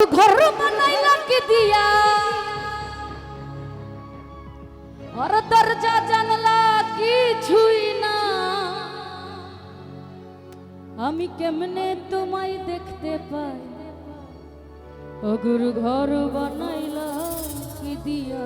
ঘর বানাইলাম কি দিয়া? ওর দরজা জানলা কিছুই না। আমি কেমনে তোমায় দেখতে পাই? ও গুরু ঘর বানাইলাম কি দিয়া?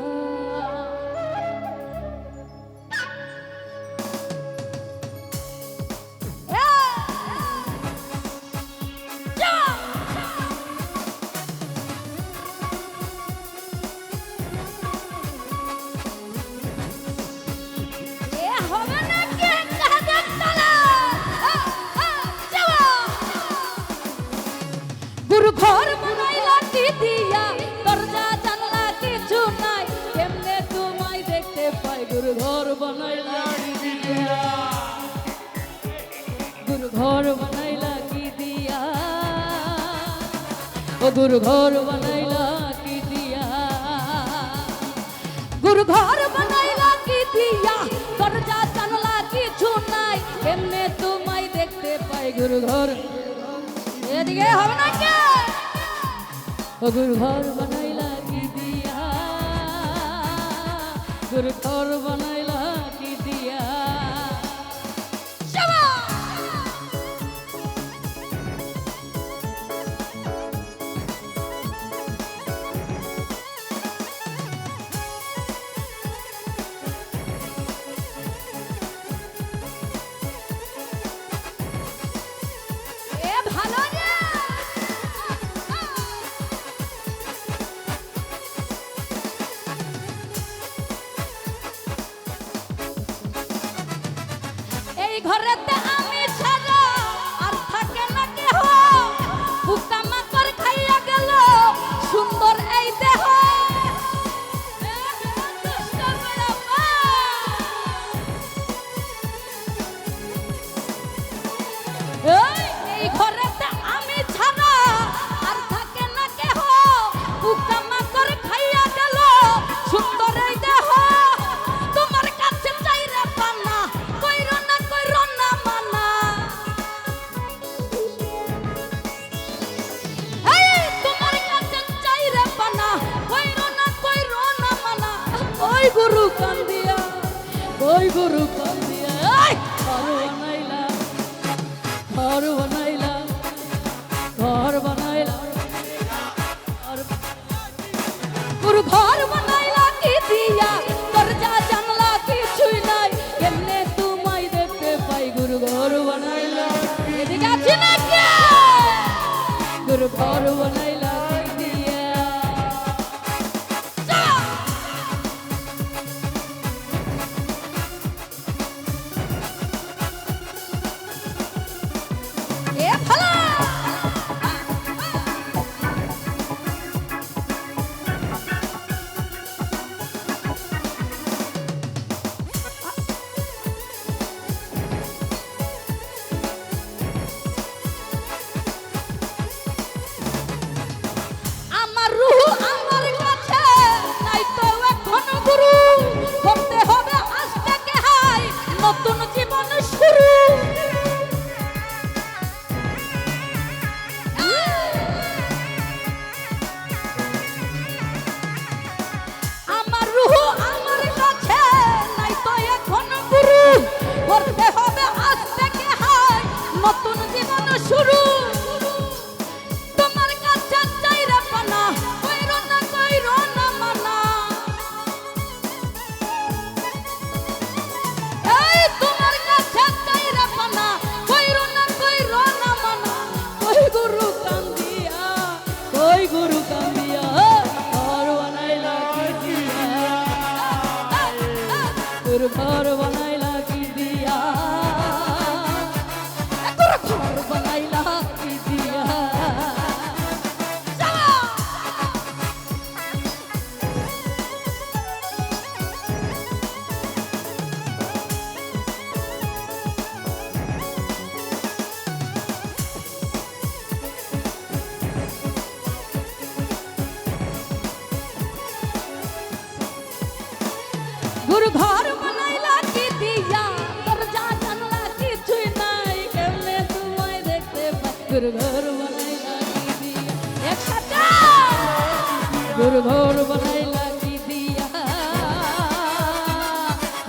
দুর্ঘর মনাই লাঠি দিয়া, দরজা, জানলা কিছু নাই। কেমনে তোমায় দেখতে পাই? দুর্ঘর বনাই লাঠি দিয়া। দুর্ঘর বনাই লাঠি দিয়া। ও দুর্ঘর বনাই লাঠি দিয়া। দুর্ঘর বনাই লাঠি দিয়া, দরজা, জানলা কিছু নাই। কেমনে তোমায় দেখতে পাই? দুর্ঘর এদিকে হবে না কে? গুর ঘর বানাইলা কি দিয়া? গুর ঘর বানাই ঘরেতে গরু কান্দিয়া? ওই গরু fuerte. তোর ঘর বানাইলা দিয়া একসাথে! তোর ঘর বানাইলা কি দিয়া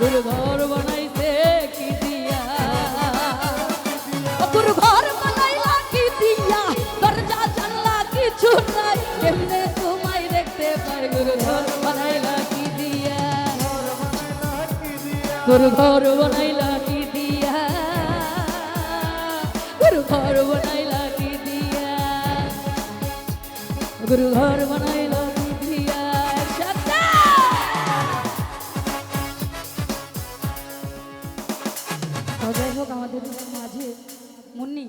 তোর ঘর বানাইছে কি দিয়া? তোর ঘর বানাইলা কি দিয়া দরজা, জানলা কিছু নাই। এমনি তোমায় দেখতে পাই। তোর ঘর বানাইলা কি দিয়া তোর ঘর বানাইলা ঘর বানাইলা কি দিয়া। গুরু ঘর বানাইলা কি দিয়া যাই হোক আমাদের মাঝে মুন্নি